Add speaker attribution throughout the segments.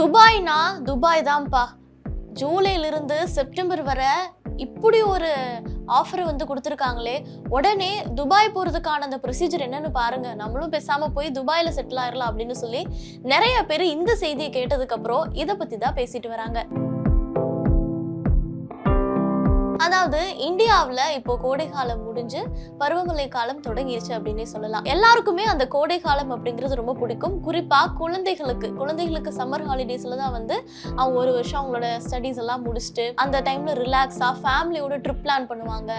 Speaker 1: துபாய்னா Dubai தான்ப்பா ஜூலையிலிருந்து September வரை இப்படி ஒரு ஆஃபர் வந்து கொடுத்துருக்காங்களே. உடனே துபாய் போகிறதுக்கான அந்த ப்ரொசீஜர் என்னன்னு பாருங்க. நம்மளும் பேசாமல் போய் துபாயில் செட்டில் ஆயிடலாம் அப்படின்னு சொல்லி நிறைய பேர் இந்த செய்தியை கேட்டதுக்கப்புறம் இதை பற்றி தான் பேசிட்டு வராங்க. அதாவது இந்தியாவில் இப்போ கோடை காலம் முடிஞ்சு பருவமழை காலம் தொடங்கிருச்சு அப்படின்னே சொல்லலாம். எல்லாருக்குமே அந்த கோடை காலம் அப்படிங்கிறது ரொம்ப பிடிக்கும். குறிப்பாக குழந்தைகளுக்கு குழந்தைகளுக்கு சம்மர் ஹாலிடேஸில் தான் வந்து அவங்க ஒரு வருஷம் அவங்களோட ஸ்டடீஸ் எல்லாம் முடிச்சுட்டு அந்த டைமில் ரிலாக்ஸாக ஃபேமிலியோட ட்ரிப் பிளான் பண்ணுவாங்க.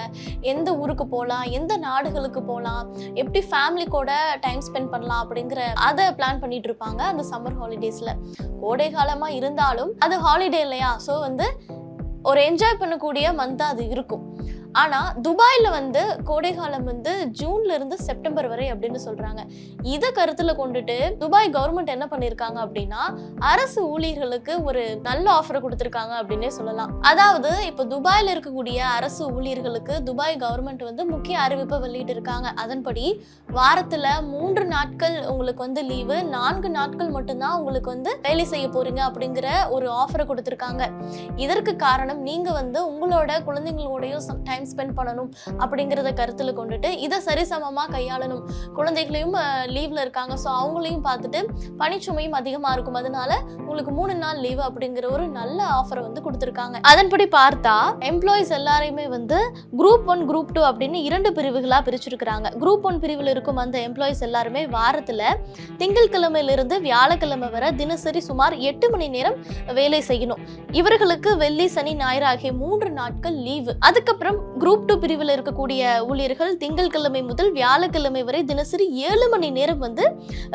Speaker 1: எந்த ஊருக்கு போகலாம் எந்த நாடுகளுக்கு போகலாம் எப்படி ஃபேமிலி கூட டைம் ஸ்பெண்ட் பண்ணலாம் அப்படிங்கிற அதை பிளான் பண்ணிட்டு இருப்பாங்க அந்த சம்மர் ஹாலிடேஸில் கோடை காலமாக இருந்தாலும் அது ஹாலிடே இல்லையா? ஸோ வந்து ஒரு என்ஜாய் பண்ணக்கூடிய மந்தாக அது இருக்கும். ஆனால் துபாயில் வந்து கோடைகாலம் வந்து ஜூன்ல இருந்து செப்டம்பர் வரை அப்படின்னு சொல்றாங்க. இதை கருத்தில் கொண்டுட்டு துபாய் கவர்மெண்ட் என்ன பண்ணியிருக்காங்க அப்படின்னா அரசு ஊழியர்களுக்கு ஒரு நல்ல ஆஃபரை கொடுத்துருக்காங்க அப்படின்னே சொல்லலாம். அதாவது இப்போ துபாயில் இருக்கக்கூடிய அரசு ஊழியர்களுக்கு துபாய் கவர்மெண்ட் வந்து முக்கிய அறிவிப்பை வெளியிட்டு இருக்காங்க அதன்படி வாரத்தில் மூன்று நாட்கள் உங்களுக்கு வந்து லீவு நான்கு நாட்கள் மட்டும்தான் உங்களுக்கு வந்து வேலை செய்ய போறீங்க அப்படிங்கிற ஒரு ஆஃபரை கொடுத்துருக்காங்க. இதற்கு காரணம் நீங்க வந்து உங்களோட குழந்தைங்களோடையும் டைம் ஸ்பெண்ட் பண்ணணும் அப்படிங்கிறத கருத்தில் கொண்டுட்டு இதை சரிசமமாக கையாளணும். குழந்தைகளையும் லீவில் இருக்காங்க. ஸோ அவங்களையும் பார்த்துட்டு பணிச்சுமையும் அதிகமாக இருக்கும். அதனால உங்களுக்கு மூணு நாள் லீவு அப்படிங்கிற ஒரு நல்ல ஆஃபரை வந்து கொடுத்துருக்காங்க. அதன்படி பார்த்தா எம்ப்ளாயிஸ் எல்லாரையுமே வந்து குரூப் ஒன் குரூப் டூ அப்படின்னு இரண்டு பிரிவுகளாக பிரிச்சிருக்கிறாங்க. குரூப் ஒன் பிரிவில் இருக்கும் அந்த எம்ப்ளாயிஸ் எல்லாருமே வாரத்தில் திங்கட்கிழமையிலிருந்து வியாழக்கிழமை வரை தினசரி சுமார் எட்டு மணி நேரம் வேலை செய்யணும். இவர்களுக்கு வெள்ளி சனி ஞாயிறு ஆகிய மூன்று நாட்கள் லீவு அதுக்கப்புறம் குரூப் டூ பிரிவில் இருக்கக்கூடிய ஊழியர்கள் திங்கட்கிழமை முதல் வியாழக்கிழமை வரை தினசரி ஏழு மணி நேரம் வந்து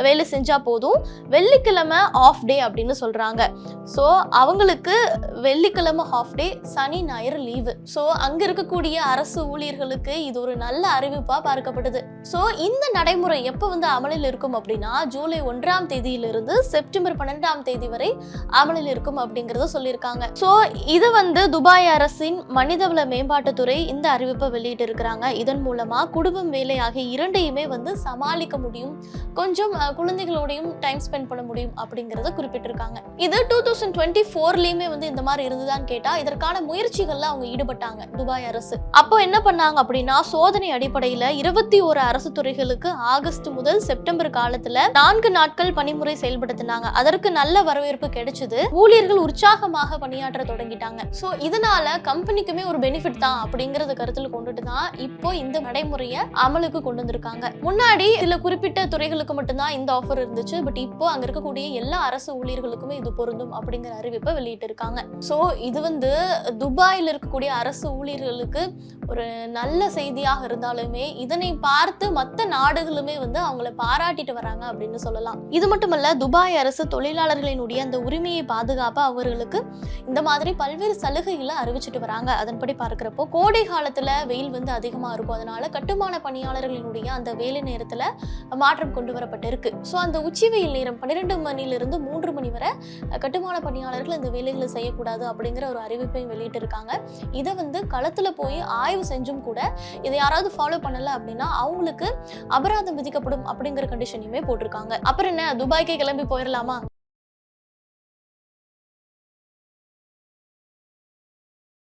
Speaker 1: வேலை செஞ்சால் போதும். வெள்ளிக்கிழமை ஆஃப் டே அப்படின்னு சொல்கிறாங்க ஸோ அவங்களுக்கு வெள்ளிக்கிழமை ஹாஃப் டே சனி ஞாயிறு லீவு ஸோ அங்கே இருக்கக்கூடிய அரசு ஊழியர்களுக்கு இது ஒரு நல்ல அறிவிப்பாக பார்க்கப்படுது ஸோ இந்த நடைமுறை எப்போ வந்து அமலில் இருக்கும் அப்படின்னா ஜூலை ஒன்றாம் தேதியிலிருந்து செப்டம்பர் பன்னெண்டாம் தேதி வரை அமலில் இருக்கும் அப்படிங்கிறத சொல்லியிருக்காங்க. ஸோ இது வந்து துபாய் அரசின் மனிதவள மேம்பாட்டுத்துறை இந்த அறிவிப்பை வெளியிட்டு இருக்கிறாங்க இதன் மூலமாக குடும்பம் வேலை ஆகிய இரண்டையுமே வந்து சமாளிக்க முடியும். கொஞ்சம் குழந்தைகளோடையும் டைம் ஸ்பெண்ட் பண்ண முடியும் அப்படிங்கிறத குறிப்பிட்டிருக்காங்க. இது டூ தௌசண்ட் டுவெண்ட்டி ஃபோர்லயுமே வந்து இந்த மாதிரி இருந்துதான்னு கேட்டா இதற்கான முயற்சிகள்ல அவங்க ஈடுபட்டாங்க துபாய் அரசு. அப்போ என்ன பண்ணாங்க அப்படின்னா சோதனை அடிப்படையில இருபத்தி ஒரு அரசு துறைகளுக்கு ஆகஸ்ட் முதல் செப்டம்பர் காலத்துல நான்கு நாட்கள் பணிமுறை செயல்படுத்தினாங்க. அதற்கு நல்ல வரவேற்பு கிடைச்சது. ஊழியர்கள் உற்சாகமாக பணியாற்ற தொடங்கிட்டாங்க. சோ இதனால கம்பெனிக்குமே ஒரு பெனிஃபிட் தான் அப்படிங்கறத கருத்தில் கொண்டுட்டு தான் இப்போ இந்த நடைமுறையை அமலுக்கு கொண்டு வந்திருக்காங்க. முன்னாடி சில குறிப்பிட்ட துறைகளுக்கு மட்டும்தான் இந்த ஆஃபர் இருந்துச்சு. பட் இப்போ அங்க இருக்கக்கூடிய எல்லா அரசு ஊழியர்களுக்குமே இது பொருந்தும் அப்படிங்கிற அறிவிப்பை வெளியிட்டு இருக்காங்க இது வந்து துபாயில் இருக்கக்கூடிய அரசு ஊழியர்களுக்கு ஒரு நல்ல செய்தியாக இருந்தாலுமே இதனை பார்த்து மற்ற நாடுகளுமே வந்து அவங்கள பாராட்டிட்டு வராங்க அப்படின்னு சொல்லலாம். இது மட்டுமல்ல துபாய் அரசு தொழிலாளர்களினுடைய அந்த உரிமையை பாதுகாப்ப அவர்களுக்கு இந்த மாதிரி பல்வேறு சலுகைகளை அறிவிச்சிட்டு வராங்க. அதன்படி பார்க்கிறப்போ கோடை காலத்துல வெயில் வந்து அதிகமா இருக்கும். அதனால கட்டுமான பணியாளர்களினுடைய அந்த வேலை நேரத்துல மாற்றம் கொண்டு வரப்பட்டிருக்கு. ஸோ அந்த உச்சி வெயில் நேரம் பன்னிரெண்டு மணிலிருந்து மூன்று மணி வரை கட்டுமான பணியாளர்கள் இந்த வேலைகளை செய்யக்கூடாது அப்படிங்கிற ஒரு அறிவிப்பையும் வெளியிட்டு இருக்காங்க இதை வந்து களத்துல போய் ஆய்வு செஞ்சும் கூட இதை யாராவது ஃபாலோ பண்ணலை அப்படின்னா அவங்களுக்கு அபராதம் விதிக்கப்படும் அப்படிங்கிற கண்டிஷனையுமே போட்டிருக்காங்க. அப்புறம் என்ன? துபாய்க்கே கிளம்பி போயிடலாமா